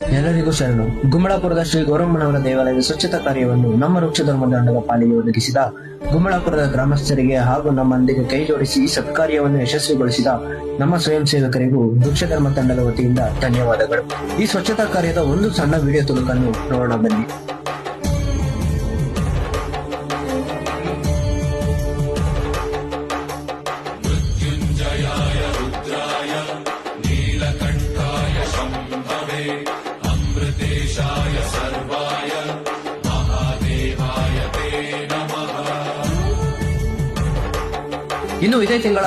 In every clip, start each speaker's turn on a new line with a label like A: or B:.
A: ಎಲ್ಲರಿಗೂ ಶರಣು. ಗುಮ್ಮಳಾಪುರದ ಶ್ರೀ ಗೌರಮ್ಮನವರ ದೇವಾಲಯದ ಸ್ವಚ್ಛತಾ ಕಾರ್ಯವನ್ನು ನಮ್ಮ ವೃಕ್ಷ ಧರ್ಮ ತಂಡದ ಪಾಲಿಗೆ ಒದಗಿಸಿದ ಗುಮ್ಮಳಾಪುರದ ಗ್ರಾಮಸ್ಥರಿಗೆ ಹಾಗೂ ನಮ್ಮೊಂದಿಗೆ ಕೈ ಜೋಡಿಸಿ ಈ ಸತ್ಕಾರ್ಯವನ್ನು ಯಶಸ್ವಿಗೊಳಿಸಿದ ನಮ್ಮ ಸ್ವಯಂ ಸೇವಕರಿಗೂ ವೃಕ್ಷ ಧರ್ಮ ತಂಡದ ವತಿಯಿಂದ ಧನ್ಯವಾದಗಳು. ಈ ಸ್ವಚ್ಛತಾ ಕಾರ್ಯದ ಒಂದು ಸಣ್ಣ ವಿಡಿಯೋ ತುಣುಕನ್ನು ನೋಡೋಣ ಬನ್ನಿ. ಇನ್ನು ಇದೇ ತಿಂಗಳ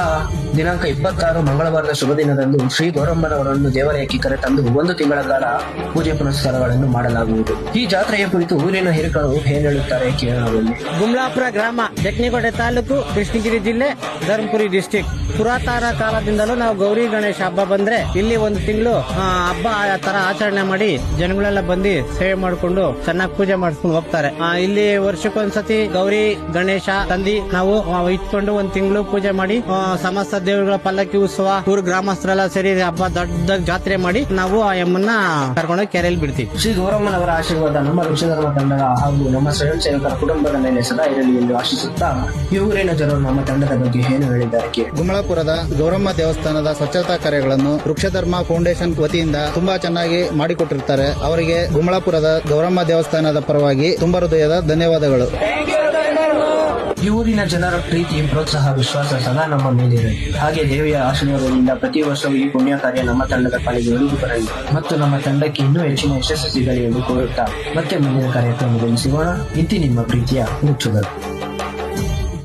A: ದಿನಾಂಕ ಇಪ್ಪತ್ತಾರು ಮಂಗಳವಾರದ ಶುಭ ದಿನದಂದು ಶ್ರೀ ಗೌರಮ್ಮನವರನ್ನು ದೇವಾಲಯಕ್ಕೆ ಕರೆತಂದು ಒಂದು ತಿಂಗಳ ಕಾಲ ಪೂಜೆ ಪುನಸ್ಕಾರಗಳನ್ನು ಮಾಡಲಾಗುವುದು. ಈ ಜಾತ್ರೆಯ ಕುರಿತು ಊರಿನ ಹಿರಿಕರು ಹೇಳುತ್ತಾರೆ ಕೇರಳದಲ್ಲಿ
B: ಗುಮ್ಲಾಪುರ ಗ್ರಾಮ ಜಕ್ನಿಕೋಟೆ ತಾಲೂಕು ಕೃಷ್ಣಗಿರಿ ಜಿಲ್ಲೆ ಧರ್ಮಪುರಿ ಡಿಸ್ಟಿಕ್. ಪುರಾತನ ಕಾಲದಿಂದಲೂ ನಾವು ಗೌರಿ ಗಣೇಶ ಹಬ್ಬ ಬಂದ್ರೆ ಇಲ್ಲಿ ಒಂದು ತಿಂಗಳು ಹಬ್ಬ ತರ ಆಚರಣೆ ಮಾಡಿ ಜನಗಳೆಲ್ಲ ಬಂದು ಸೇವೆ ಮಾಡಿಕೊಂಡು ಚೆನ್ನಾಗಿ ಪೂಜೆ ಮಾಡಿಸ್ಕೊಂಡು ಹೋಗ್ತಾರೆ. ಇಲ್ಲಿ ವರ್ಷಕ್ಕೊಂದ್ಸತಿ ಗೌರಿ ಗಣೇಶ ತಂದಿ ನಾವು ಇಟ್ಕೊಂಡು ಒಂದ್ ತಿಂಗಳು ಪೂಜೆ ಮಾಡಿ ಸಮಸ್ತ ದೇವರುಗಳ ಪಲ್ಲಕ್ಕಿ ಉತ್ಸವ ಊರು ಗ್ರಾಮಸ್ಥರೆಲ್ಲ ಸೇರಿ ಹಬ್ಬ ದೊಡ್ಡ ಜಾತ್ರೆ ಮಾಡಿ ನಾವು ಆ ಎಮ್ಮನ್ನ ಕರ್ಕೊಂಡು ಕೆರೆಯಲ್ಲಿ ಬಿಡ್ತೀವಿ.
A: ಶ್ರೀ ಗೌರಮ್ಮನವರ ಆಶೀರ್ವಾದ ನಮ್ಮ ವೃಕ್ಷಧರ್ಮ ತಂಡದ ಹಾಗೂ ನಮ್ಮ ಸ್ವಯಂ ಸೇವಕರ ಕುಟುಂಬದ ಮೇಲೆ ಸದಾ ಇರಲಿ ಎಂದು ಆಶಿಸುತ್ತಾ ಈ ಊರಿನ ಜನರು ನಮ್ಮ ತಂಡದ ಬಗ್ಗೆ ಏನು ಹೇಳಿದ್ದಾರೆ
C: ಗುಮ್ಮಳಪುರದ ಗೌರಮ್ಮ ದೇವಸ್ಥಾನದ ಸ್ವಚ್ಛತಾ ಕಾರ್ಯಗಳನ್ನು ವೃಕ್ಷಧರ್ಮ ಫೌಂಡೇಶನ್ ವತಿಯಿಂದ ತುಂಬಾ ಚೆನ್ನಾಗಿ ಮಾಡಿಕೊಟ್ಟಿರ್ತಾರೆ. ಅವರಿಗೆ ಗುಮ್ಮಳಪುರದ ಗೌರಮ್ಮ ದೇವಸ್ಥಾನದ ಪರವಾಗಿ ತುಂಬಾ ಹೃದಯದ ಧನ್ಯವಾದಗಳು.
A: ಈ ಊರಿನ ಜನರ ಪ್ರೀತಿ, ಪ್ರೋತ್ಸಾಹ, ವಿಶ್ವಾಸ ಸದಾ ನಮ್ಮ ಮೇಲಿದೆ. ಹಾಗೆ ದೇವಿಯ ಆಶೀರ್ವಾದದಿಂದ ಪ್ರತಿ ವರ್ಷವೂ ಈ ಪುಣ್ಯ ಕಾರ್ಯ ನಮ್ಮ ತಂಡದ ಪಾಲಿಗೆ ಒಲಿದು ಬರಲಿ. ಮತ್ತು ನಮ್ಮ ತಂಡಕ್ಕೆ ಇನ್ನೂ ಹೆಚ್ಚಿನ ಯಶಸ್ಸು ಸಿಗಲಿ ಎಂದು ಕೋರುತ್ತಾ ಮತ್ತೆ ಮುಂದಿನ ಕಾರ್ಯಕ್ರಮದಲ್ಲಿ ಸಿಗೋಣ. ಇತಿ ನಿಮ್ಮ ಪ್ರೀತಿಯ ಮುಚ್ಚುಗಳು